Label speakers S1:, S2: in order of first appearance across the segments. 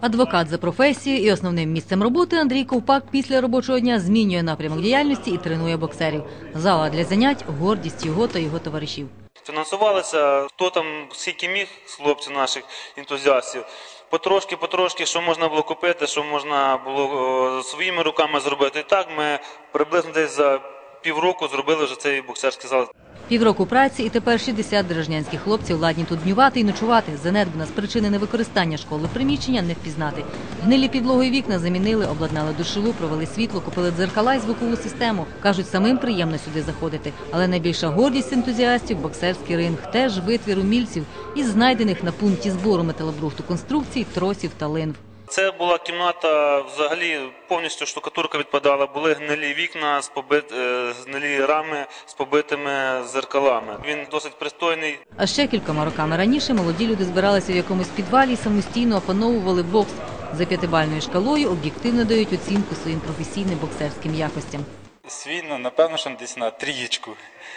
S1: Адвокат за професією і основним місцем роботи Андрій Ковпак після робочого дня змінює напрямок діяльності і тренує боксерів. Зала для занять гордість його та його товаришів.
S2: Фінансувалися, хто там скільки міг хлопців наших ентузіастів. Потрошки, потрошки, що можна було купити, що можна було своїми руками зробити. І так ми приблизно десь за півроку зробили вже цей боксерський зал.
S1: Півроку праці і тепер 60 дорожнянських хлопців ладні тут днювати і ночувати. Занедбана з причини невикористання школи приміщення не впізнати. Гнилі підлоги і вікна замінили, обладнали душову, провели світло, купили дзеркала і звукову систему. Кажуть, самим приємно сюди заходити. Але найбільша гордість ентузіастів боксерський ринг теж витвір умільців із знайдених на пункті збору металобрухту конструкцій, тросів та линв.
S2: Це була кімната, взагалі повністю штукатурка відпадала. Були гнилі вікна з побит, е, гнилі рами з побитими зеркалами. Він досить пристойний,
S1: А ще кількома роками раніше молоді люди збиралися в якомусь підвалі і самостійно опановували бокс. За п'ятибальною шкалою об'єктивно дають оцінку своїм професійним боксерським якостям.
S3: Свій, ну, напевно, що десь на трієчку.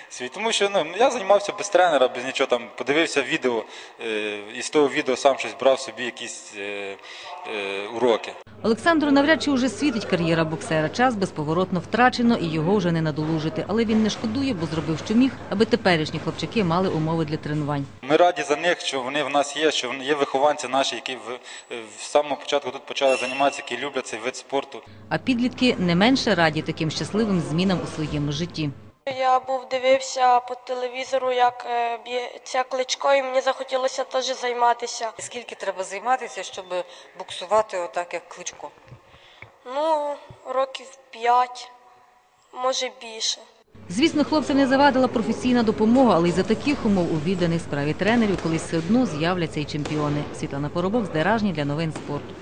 S3: Свій. Тому що ну, я займався без тренера, без нічого там, подивився відео, е, і з того відео сам щось брав собі якісь е, е, уроки.
S1: Олександру навряд чи вже світить кар'єра боксера. Час безповоротно втрачено і його вже не надолужити. Але він не шкодує, бо зробив, що міг, аби теперішні хлопчаки мали умови для тренувань.
S3: Ми раді за них, що вони в нас є, що вони є вихованці наші, які в, е, в самому початку тут почали займатися, які люблять цей вид спорту.
S1: А підлітки не менше раді таким щасливим змінам у своєму житті.
S4: Я був дивився по телевізору, як е, б'ється кличко, і мені захотілося теж займатися.
S5: Скільки треба займатися, щоб буксувати отак, як кличко?
S4: Ну, років п'ять, може більше.
S1: Звісно, хлопцям не завадила професійна допомога, але й за таких умов у відданих справі тренерів колись все одно з'являться і чемпіони. Світлана Поробок з Деражні для новин спорту.